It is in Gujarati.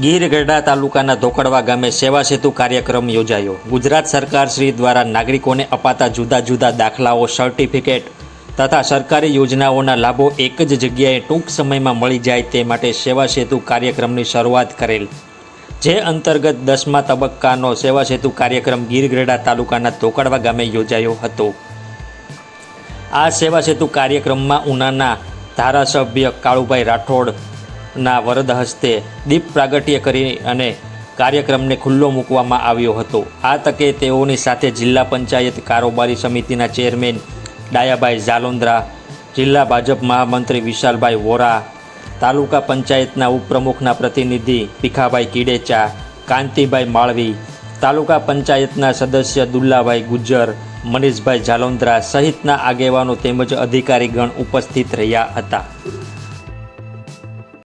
ગીર ગઢડા તાલુકાના ધોકડવા ગામે સેવા સેતુ કાર્યક્રમ યોજાયો. ગુજરાત સરકાર શ્રી દ્વારા નાગરિકોને અપાતા જુદા જુદા દાખલાઓ સર્ટિફિકેટ તથા સરકારી યોજનાઓના લાભો એક જ જગ્યાએ ટૂંક સમયમાં મળી જાય તે માટે સેવા સેતુ કાર્યક્રમની શરૂઆત કરેલ. જે અંતર્ગત દસમા તબક્કાનો સેવા સેતુ કાર્યક્રમ ગીર ગઢડા તાલુકાના ધોકડવા ગામે યોજાયો હતો. આ સેવા સેતુ કાર્યક્રમમાં ઉનાના ધારાસભ્ય કાળુભાઈ રાઠોડના વરદ હસ્તે દીપ પ્રાગટ્ય કરી અને કાર્યક્રમને ખુલ્લો મૂકવામાં આવ્યો હતો. આ તકે તેઓની સાથે જિલ્લા પંચાયત કારોબારી સમિતિના ચેરમેન ડાયાભાઈ ઝાલોન્દ્રા જિલ્લા ભાજપ મહામંત્રી વિશાલભાઈ વોરા, તાલુકા પંચાયતના ઉપપ્રમુખના પ્રતિનિધિ ભીખાભાઈ કીડેચા, કાંતિભાઈ માળવી, તાલુકા પંચાયતના સદસ્ય દુલ્લાભાઈ ગુજ્જર, મનીષભાઈ ઝાલોન્દ્રા સહિતના આગેવાનો તેમજ અધિકારીગણ ઉપસ્થિત રહ્યા હતા.